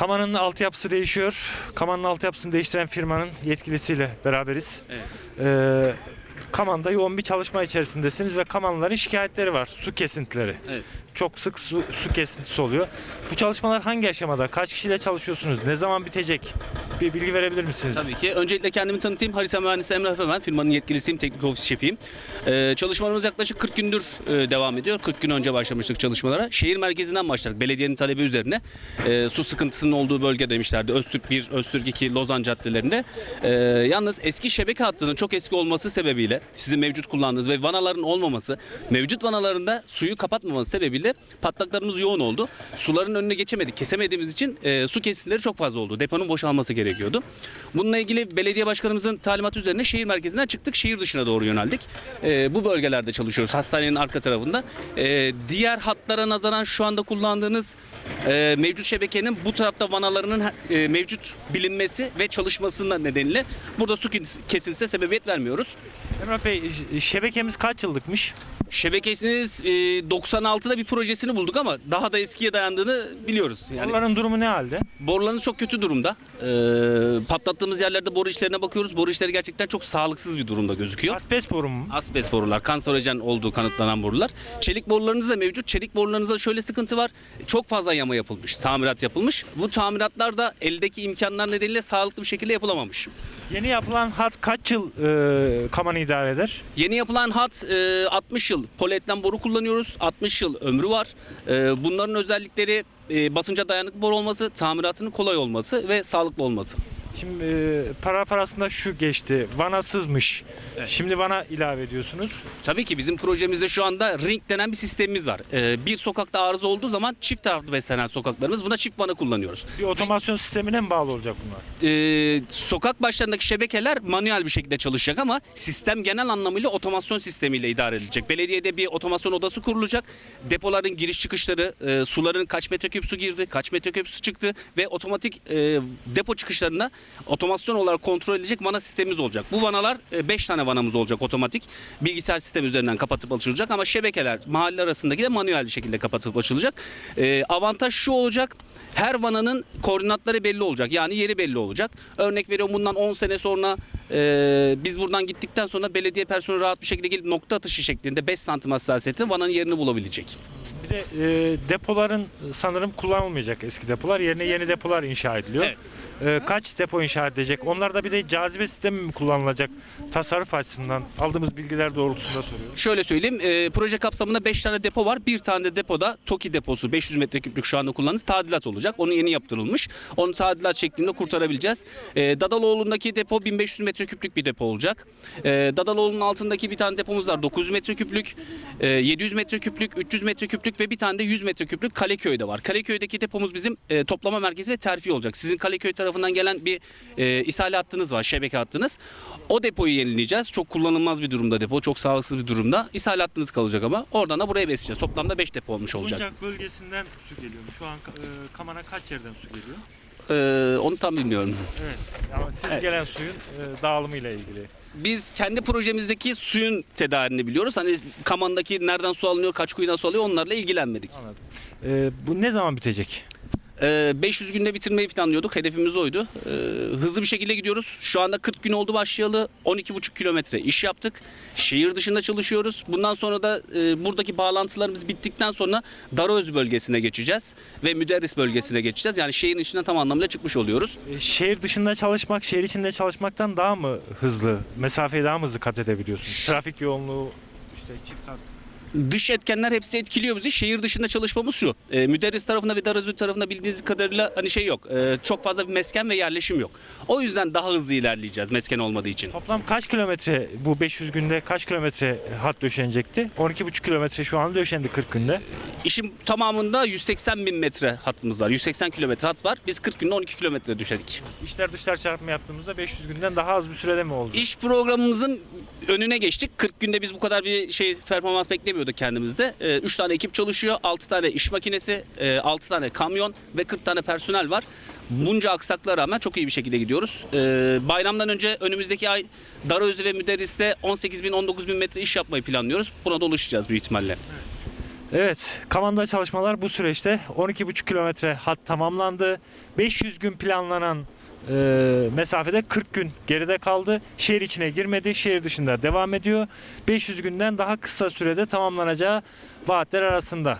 Kaman'ın altyapısı değişiyor. Kaman'ın altyapısını değiştiren firmanın yetkilisiyle beraberiz. Evet. Ee, Kaman'da yoğun bir çalışma içerisindesiniz ve Kamanlıların şikayetleri var. Su kesintileri. Evet. Çok sık su, su kesintisi oluyor. Bu çalışmalar hangi aşamada? Kaç kişiyle çalışıyorsunuz? Ne zaman bitecek? Bir bilgi verebilir misiniz? Tabii ki. Öncelikle kendimi tanıtayım. Harita mühendisi Emrah Femen. Firmanın yetkilisiyim. Teknik ofis şefiyim. Ee, çalışmalarımız yaklaşık 40 gündür e, devam ediyor. 40 gün önce başlamıştık çalışmalara. Şehir merkezinden başladık. Belediyenin talebi üzerine. Ee, su sıkıntısının olduğu bölge demişlerdi. Öztürk 1, Öztürk 2, Lozan caddelerinde. Ee, yalnız eski şebeke hattının çok eski olması sebebiyle sizin mevcut kullandığınız ve vanaların olmaması, mevcut vanalarında suyu kapatmaması sebebiyle patlaklarımız yoğun oldu. Suların önüne geçemedik. Kesemediğimiz için e, su kesintileri çok fazla oldu. Deponun boşalması gerekiyordu. Bununla ilgili belediye başkanımızın talimatı üzerine şehir merkezinden çıktık. Şehir dışına doğru yöneldik. E, bu bölgelerde çalışıyoruz. Hastanenin arka tarafında. E, diğer hatlara nazaran şu anda kullandığınız e, mevcut şebekenin bu tarafta vanalarının e, mevcut bilinmesi ve çalışmasından nedeniyle burada su kesintisine sebebiyet vermiyoruz. Emrah Bey şebekemiz kaç yıllıkmış? Şebekesiniz e, 96'da bir projesini bulduk ama daha da eskiye dayandığını biliyoruz. Yani Onların durumu ne halde? borularınız çok kötü durumda. E, patlattığımız yerlerde boru içlerine bakıyoruz. Boru içleri gerçekten çok sağlıksız bir durumda gözüküyor. Asbest boru mu? Asbest borular, kanserojen olduğu kanıtlanan borular. Çelik borularınız da mevcut. Çelik borularınızda şöyle sıkıntı var. Çok fazla yama yapılmış, tamirat yapılmış. Bu tamiratlar da eldeki imkanlar nedeniyle sağlıklı bir şekilde yapılamamış. Yeni yapılan hat kaç yıl e, Kaman'ı idare eder? Yeni yapılan hat e, 60 yıl polietilen boru kullanıyoruz. 60 yıl ömrü var. E, bunların özellikleri e, basınca dayanıklı boru olması, tamiratının kolay olması ve sağlıklı olması. Şimdi e, para parasında şu geçti. Vanasızmış. Şimdi vana ilave ediyorsunuz. Tabii ki bizim projemizde şu anda ring denen bir sistemimiz var. E, bir sokakta arıza olduğu zaman çift taraflı beslenen sokaklarımız buna çift vana kullanıyoruz. Bir otomasyon sistemine mi bağlı olacak bunlar? e, sokak başlarındaki şebekeler manuel bir şekilde çalışacak ama sistem genel anlamıyla otomasyon sistemiyle idare edilecek. Belediyede bir otomasyon odası kurulacak. Depoların giriş çıkışları, e, suların kaç metreküp su girdi, kaç metreküp su çıktı ve otomatik e, depo çıkışlarına otomasyon olarak kontrol edilecek vana sistemimiz olacak. Bu vanalar 5 tane vanamız olacak otomatik. Bilgisayar sistemi üzerinden kapatıp açılacak ama şebekeler mahalle arasındaki de manuel bir şekilde kapatıp açılacak. E, avantaj şu olacak. Her vananın koordinatları belli olacak. Yani yeri belli olacak. Örnek veriyorum bundan 10 sene sonra e, biz buradan gittikten sonra belediye personeli rahat bir şekilde gelip nokta atışı şeklinde 5 santim hassasiyeti vananın yerini bulabilecek. Bir de e, depoların sanırım kullanılmayacak eski depolar. Yerine yeni depolar inşa ediliyor. Evet. E, kaç depo inşa edilecek? Onlarda bir de cazibe sistemi mi kullanılacak? Tasarruf açısından aldığımız bilgiler doğrultusunda soruyorum. Şöyle söyleyeyim, e, proje kapsamında 5 tane depo var. Bir tane de depoda TOKİ deposu 500 metreküplük şu anda kullanırız. Tadilat olacak. Onun yeni yaptırılmış. Onu tadilat şeklinde kurtarabileceğiz. E, Dadaloğlu'ndaki depo 1500 metreküplük bir depo olacak. E, Dadaloğlu'nun altındaki bir tane depomuz var 900 metreküplük, e, 700 metreküplük, 300 metreküplük ve bir tane de 100 metreküplük Kaleköy'de var. Kaleköy'deki depomuz bizim e, toplama merkezi ve terfi olacak. Sizin Kaleköy tarafından gelen bir e, ishal hattınız var, şebeke hattınız. O depoyu yenileyeceğiz. Çok kullanılmaz bir durumda depo, çok sağlıksız bir durumda. İshal hattınız kalacak ama oradan da buraya besleyeceğiz. Toplamda 5 depo olmuş olacak. Buncak bölgesinden su geliyor. Şu an e, Kaman'a kaç yerden su geliyor? Ee, onu tam bilmiyorum. Evet. Ama siz Evet. gelen suyun e, dağılımıyla ilgili. Biz kendi projemizdeki suyun tedarini biliyoruz. Hani Kaman'daki nereden su alınıyor, kaç kuyudan su alıyor onlarla ilgilenmedik. Anladım. E, bu ne zaman bitecek? Ee, 500 günde bitirmeyi planlıyorduk. Hedefimiz oydu. Ee, hızlı bir şekilde gidiyoruz. Şu anda 40 gün oldu başlayalı. 12,5 kilometre iş yaptık. Şehir dışında çalışıyoruz. Bundan sonra da e, buradaki bağlantılarımız bittikten sonra Daröz bölgesine geçeceğiz. Ve Müderris bölgesine geçeceğiz. Yani şehrin içinden tam anlamıyla çıkmış oluyoruz. E, şehir dışında çalışmak, şehir içinde çalışmaktan daha mı hızlı, mesafeyi daha mı hızlı kat edebiliyorsunuz? Trafik yoğunluğu, işte çift. Dış etkenler hepsi etkiliyor bizi. Şehir dışında çalışmamız şu. E, müderris tarafında ve Darözü tarafında bildiğiniz kadarıyla hani şey yok. E, çok fazla bir mesken ve yerleşim yok. O yüzden daha hızlı ilerleyeceğiz mesken olmadığı için. Toplam kaç kilometre bu 500 günde kaç kilometre hat döşenecekti? 12,5 kilometre şu an döşendi 40 günde. İşin tamamında 180 bin metre hattımız var. 180 kilometre hat var. Biz 40 günde 12 kilometre düşedik. İşler dışlar çarpımı yaptığımızda 500 günden daha az bir sürede mi oldu? İş programımızın önüne geçtik. 40 günde biz bu kadar bir şey performans beklemiyorduk kendimizde. 3 tane ekip çalışıyor. 6 tane iş makinesi, 6 tane kamyon ve 40 tane personel var. Bunca aksaklığa rağmen çok iyi bir şekilde gidiyoruz. E, bayramdan önce önümüzdeki ay Darözü ve Müderris'te 18 bin 19 bin metre iş yapmayı planlıyoruz. Buna da ulaşacağız büyük ihtimalle. Evet, Kaman'da çalışmalar bu süreçte 12,5 kilometre hat tamamlandı. 500 gün planlanan e, mesafede 40 gün geride kaldı. Şehir içine girmedi, şehir dışında devam ediyor. 500 günden daha kısa sürede tamamlanacağı vaatler arasında.